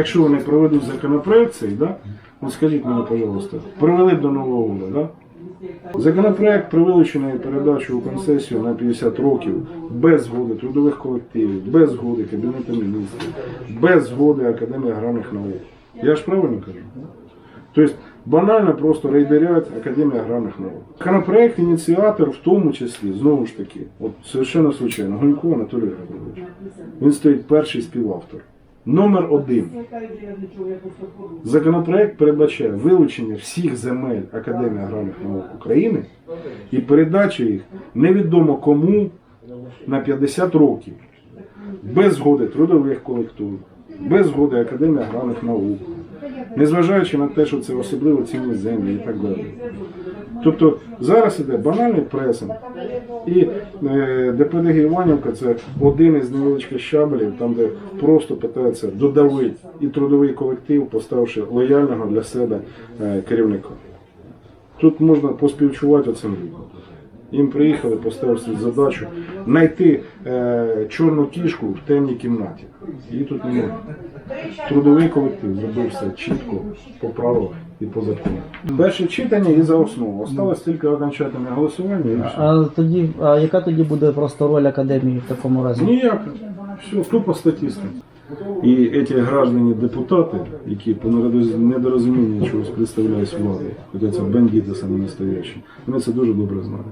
Якщо вони проведуть законопроект цей, да? ну скажіть мені, пожалуйста, привели б до нового года, да? Законопроект про вилучення і передачу у концесію на 50 років без згоди трудових колективів, без згоди Кабінету міністрів, без згоди Академії аграрних наук. Я ж правильно кажу? Тобто банально просто рейдерять Академія аграрних наук. Законопроект ініціатор в тому числі, знову ж таки, от совершенно случайно, Гунько Анатолій Григорович. Він стоїть перший співавтор. Номер один. Законопроект передбачає вилучення всіх земель Академії аграрних наук України і передачу їх невідомо кому на 50 років без згоди трудових колективів, без згоди Академії аграрних наук, незважаючи на те, що це особливо цінні землі і так далі. Тобто зараз іде банальний пресинг. І е, ДПДГ Іванівка це один із невеличких щабелів, там де просто питається додавити і трудовий колектив, поставивши лояльного для себе е, керівника. Тут можна поспівчувати оцим людям. Їм приїхали, поставили собі задачу знайти е, чорну кішку в темній кімнаті. Її тут немає. Трудовий колектив зробив все чітко, по правилах і по закону. Перше читання і за основу. Осталось тільки окончательне голосування і все. А тоді, а яка тоді буде просто роль академії в такому разі? Ніяк. Все, тупо статистика. І ці граждані депутати, які по нерадоз- недорозумінню чогось представляють владу, хоча це бандити самі настоящі, вони це дуже добре знають.